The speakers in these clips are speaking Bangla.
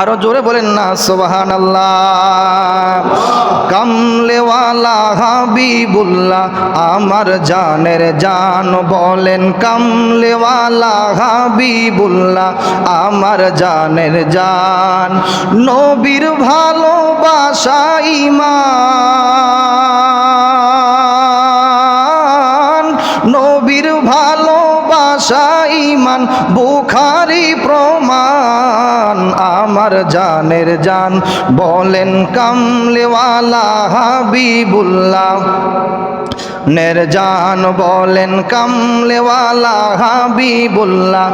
আরও জোরে বলেন না সোবাহান আল্লাহ কামলেওয়ালা হাবিবুল্লাহ, আমার জানের জান বলেন, কামলেওয়ালা হাবিবুল্লাহ, আমার জানের জান। নবীর ভালোবাসা ইমান নবীর ভালোবাসা ইমান বুখারি আমার জানের জান বলেন কামলেওয়ালা হাবিবুল্লাহ। নির্জান বলেন, কামলেওয়ালা হাবিবুল্লাহ,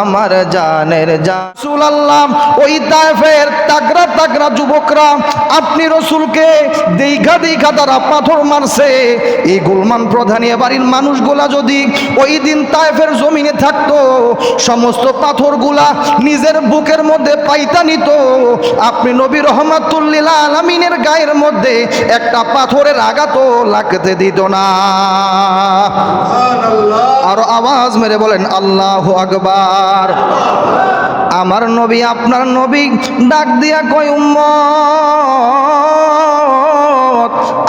আমার জানের জাসুলাল্লাহ ওই তাইফের তাগরা তাগরা যুবকরা, আপনি রসুলকে দেখা দেখা তারা পাথর মারছে। এই গুলমান প্রধানী বাড়ির মানুষগুলা যদি ওই দিন তাইফের জমিনে থাকতো, সমস্ত পাথরগুলা নিজের বুকের মধ্যে পাইতা নিত। আপনি নবী রহমাতুল্লিল আলমিনের গায়ের মধ্যে একটা পাথরের আঘাতও লাগতে দিত না। আর আওয়াজ মেরে বলেন আল্লাহ আকবার। আমার নবী আপনার নবী ডাক দিয়া কয় উম্মত।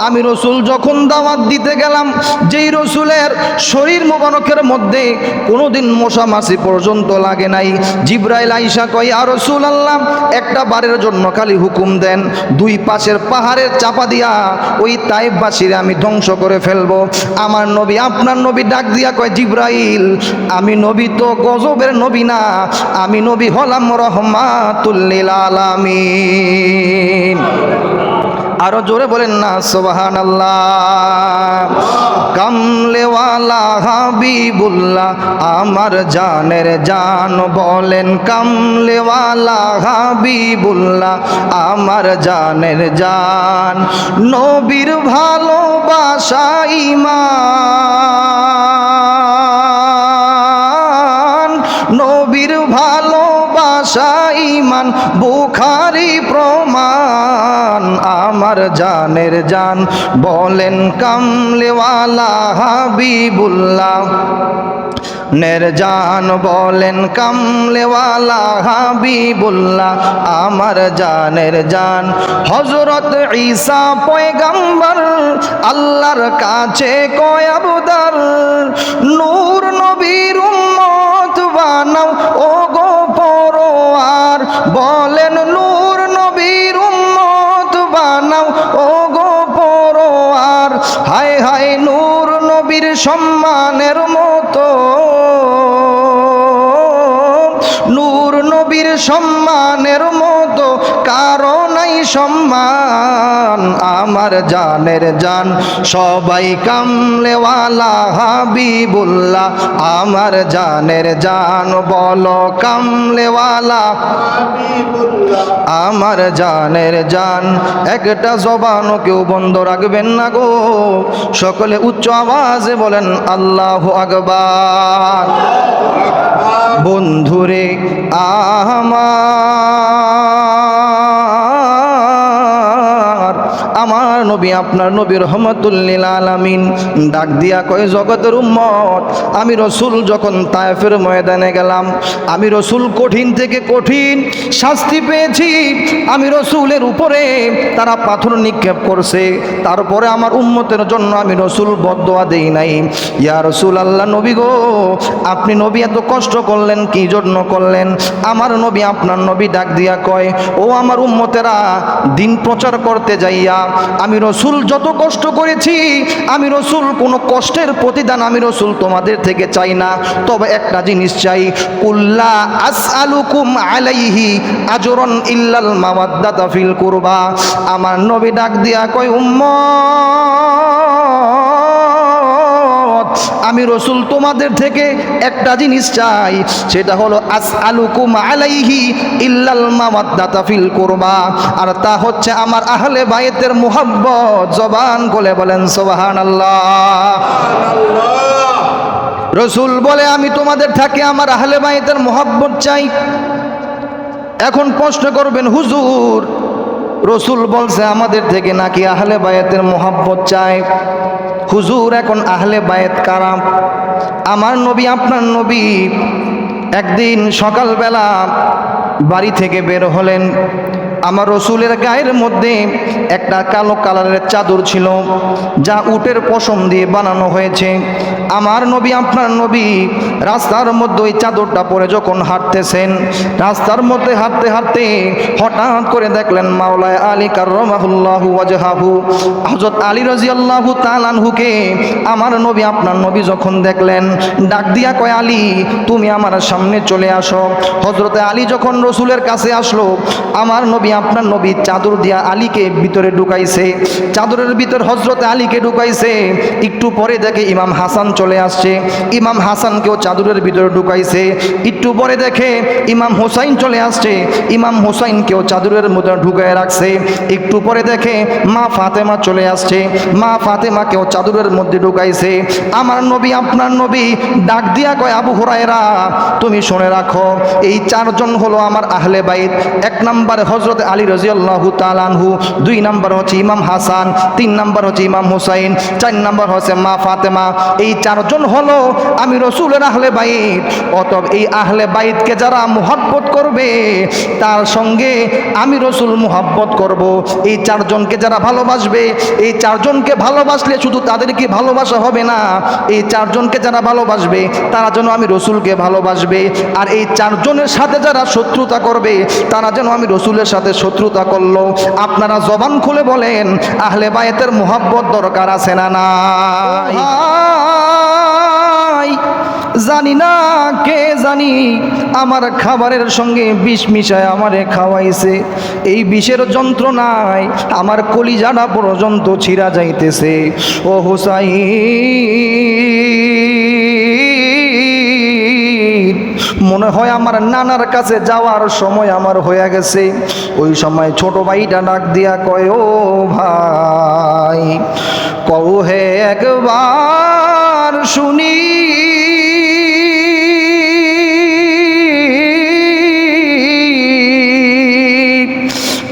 আমি রসুল যখন দাওয়াত দিতে গেলাম, যেই রসুলের শরীর মোবারকের মধ্যে কোনোদিন মশা মাছি পর্যন্ত লাগে নাই। জিব্রাইল আইসা কয় আর রসুল আল্লাহ একটা বারের জন্য খালি হুকুম দেন, দুই পাশের পাহাড়ের চাপা দিয়া ওই তাইববাসীরে আমি ধ্বংস করে ফেলব। আমার নবী, আপনার নবী ডাক দিয়া কয়, জিব্রাইল, আমি নবী তো গজবের নবী না, আমি নবী হলাম রহমাতুল্লিল আলামিন। আরও জোরে বলেন না সোবাহান আল্লাহ কামলেওয়ালা হাবিবুল্লাহ, আমার জানের জান বলেন, কামলেওয়ালা হাবিবুল্লাহ, আমার জানের জান। নবীর ভালোবাসা ইমান নবীর ভালোবাসা ইমান, বুখারি প্রমাণ। আমার জানের জান বলেন কামলেওয়ালা হাবিবুল্লাহ। নির্জান বলেন কামলেওয়ালা হাবিবুল্লাহ। আমার জানের জান হজরত ঈসা পয়গাম্বর, আল্লাহর কাছে কয়, আবুদার, নূর নবীর উম্মত বানাও। ও গো বলেন, নূর নবীর উম্মত বানাও। ও গো পরোয়ার, হায় হায়, নূর নবীর সম্মানের মতো। নূর নবীর সম্মানের মতো, কারও নাই সম্মান আমার জানের জান, সবাই কামলেওয়ালা হাবিবুল্লাহ। আমার জানের জান বলো কামলেওয়ালা আমার জানের জান, একটা জবানও কেউ বন্ধ রাখবেন না গো। সকলে উচ্চ আওয়াজে বলেন, আল্লাহ আকবার। বন্ধুরে আমার নবী, আপনার নবী রহমতুল্লিল আলামিন। ডাক দিয়া কয়, জগতের উম্মত, আমি রসুল যখন তায়েফের ময়দানে গেলাম, আমি রসুল কঠিন থেকে কঠিন শাস্তি পেয়েছি, আমি রসুলের উপরে তারা পাথর নিক্ষেপ করছে, তারপরে আমার উম্মতের জন্য আমি রসুল বদোয়া দেই নাই। ইয়া রসুল আল্লাহ নবী গো, আপনি নবী এত কষ্ট করলেন, কি জন্য করলেন? আমার নবী, আপনার নবী ডাক দিয়া কয়, ও আমার উম্মতেরা, দিন প্রচার করতে যাইয়া, আমি রসুল যত কষ্ট করেছি, আমি রসুল কোনো কষ্টের প্রতিদান আমি রসুল তোমাদের থেকে চাই না। তবে একটা জিনিস চাই, কুল্লা আস আলুকুম আলাইহি আজরন ইল্লাল মাওয়াদ্দাতা ফিল কুরবা। আমার নবী ডাক দিয়া কয়, উম্মত! আমি রসুল তোমাদের থেকে একটা জিনিস চাই, সেটা হলো আস আলুকুম আলাইহি ইল্লাল মাওয়াদ্দাতা ফিল কুরবা। আর তা হচ্ছে আমার আহলে বাইতের মুহাব্বত, জবান বলে বলেন সুবহানাল্লাহ। রসুল বলে, আমি তোমাদের থাকে আমার আহলে বাইতের মোহাব্বত চাই। এখন প্রশ্ন করবেন, হুজুর, রসুল বলছে আমাদের থেকে নাকি আহলে বায়াতের মোহাব্বত চায়? হুজুর এখন আহলে বায়েত কারাম। আমার নবী আপনার নবী একদিন সকালবেলা বাড়ি থেকে বের হলেন। আমার রসুলের গায়ের মধ্যে একটা কালো কালারের চাদর ছিল, যা উটের পশম দিয়ে বানানো হয়েছে। আমার নবী, আপনার নবী রাস্তার মধ্যে ওই চাদরটা পরে যখন হাঁটতেছেন, রাস্তার মধ্যে হাঁটতে হাঁটতে হঠাৎ করে দেখলেন মাওলায় আলী কার্রমাহুল্লাহু ওয়াজহাহু। হযরত আলী রাদিয়াল্লাহু তাআলাহুকে আমার নবী, আপনার নবী যখন দেখলেন, ডাক দিয়া কয়, আলী, তুমি আমার সামনে চলে আসো। হযরতে আলী যখন রসুলের কাছে আসলো, আমার নবী, আপনার নবী চাদর দিয়া আলীকে ভিতরে ঢুকাইছে। চাদরের ভিতর হজরতে আলীকে ঢুকাইছে। একটু পরে দেখে ইমাম হাসান চলে আসছে। ইমাম হাসানকেও চাদরের ভিতরে ঢুকাইছে। একটু পরে দেখে ইমাম হোসাইন চলে আসছে। ইমাম হোসাইনকেও চাদরের মধ্যে ঢুকায় রাখছে। একটু পরে দেখে মা ফাতেমা চলে আসছে। মা ফাতেমাকেও চাদরের মধ্যে ঢুকাইছে। আমার নবী, আপনার নবী, ডাক দিয়া কয়, আবু হুরায়রা, তুমি শুনে রাখো, এই চারজন হলো আমার আহলে বাইত, এক নম্বরে হজরত আলী রাজিয়াল্লাহু তালানহু দুই নম্বর হচ্ছে ইমাম হাসান, তিন নম্বর হচ্ছে ইমাম হুসাইন, চার নম্বর হচ্ছে মা ফাতেমা। এই চারজন হলো আমি রসুলের আহলে বাইত। অতএব এই আহলে বাইতকে যারা মোহব্বত করবে, তার সঙ্গে আমি রসুল মোহাব্বত করব। এই চারজনকে যারা ভালোবাসবে, এই চারজনকে ভালোবাসলে শুধু তাদেরকে ভালোবাসা হবে না, এই চারজনকে যারা ভালোবাসবে, তারা যেন আমি রসুলকে ভালোবাসবে। আর এই চারজনের সাথে যারা শত্রুতা করবে তারা যেন আমি রসুলের সাথে শত্রুতা করল। আপনারা জবান খুলে বলেন আহলে বায়েতের মোহাব্বত দরকার আছে না না জানি না কে জানি আমার খাবারের সঙ্গে বিষ মিশায় আমারে খাওয়াইছে। এই বিষের যন্ত্রণায় আমার কলিজাটা পর্যন্ত ছিঁড়া যাইতেছে। ও হোসাই মনে হয় আমার নানার কাছে যাওয়ার সময় আমার হয়ে গেছে। ওই সময় ছোট ভাইটা ডাক দিয়া কয়, ও ভাই, কও হে একবার শুনি।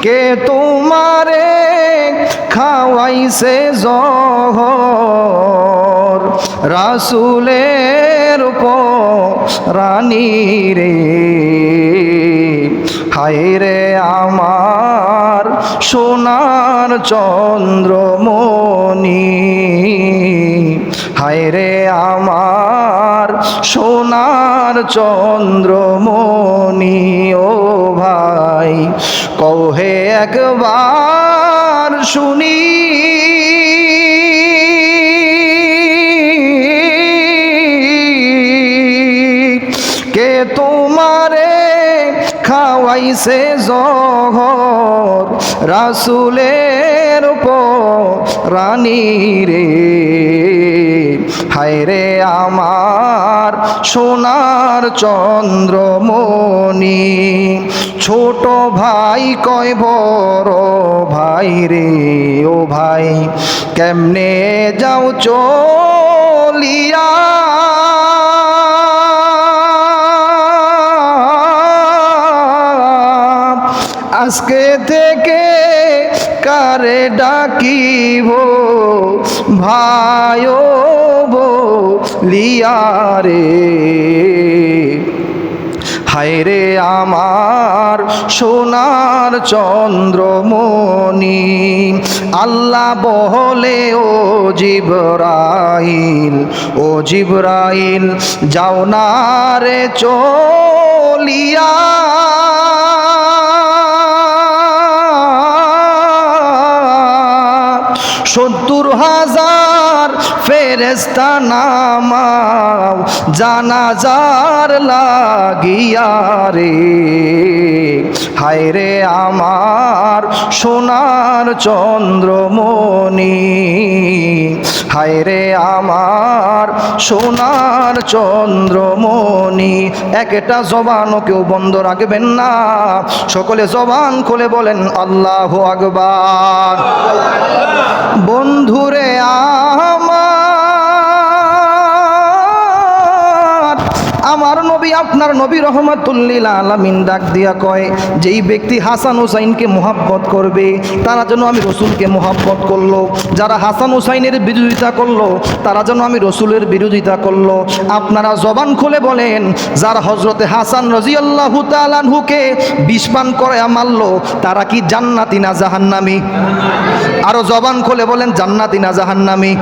কে তোমারে খাওয়াইছে জহর? রাসুলের রানী রে। হায় রে আমার সোনার চন্দ্রমণি। হায় রে আমার সোনার চন্দ্রমণি, ও ভাই, কহে একবার শুনি। তোমারে খাওয়াইছে জহর, রাসুলের রানী রে। হায় রে আমার সোনার চন্দ্রমণি, ছোট ভাই কয় বড় ভাই রে, ও ভাই, কেমনে যাও চলিয়া আজকে থেকে কারে ডাকিব? ভাই লিয়ারে হায় রে আমার সোনার চন্দ্রমণি, আল্লাহ বহলে ও জিবরাইল ও জিবরাইল যাও না রে চলিয়া। সত্তর হাজার ফেরেস্তা নামাও, জানাজার লাগিয়া রে। হায় রে আমার সোনার চন্দ্রমণি হায় রে আমার সোনার চন্দ্রমণি। একটা জবানও কেউ বন্ধ রাখবেন না। সকলে জবান খুলে বলেন, আল্লাহ আকবার। বন্ধুরে আমার আমি আপনার নবী রহমাতুল্লিল আলামিন ডাক দিয়া কয়, যেই ব্যক্তি হাসান হুসাইনকে মোহাব্বত করবে, তারা যেন আমি রসুলকে মোহাব্বত করল। যারা হাসান হুসাইনের বিরোধিতা করল, তারা যেন আমি রসুলের বিরোধিতা করল। আপনারা জবান খুলে বলেন, যারা হজরতে হাসান রাজিয়াল্লাহ তালানহুকে বিষপান করে মারলো, তারা কি জান্নাতি না জাহান্নামি? আরও জবান খুলে বলেন, জান্নাতি না জাহান্নামি।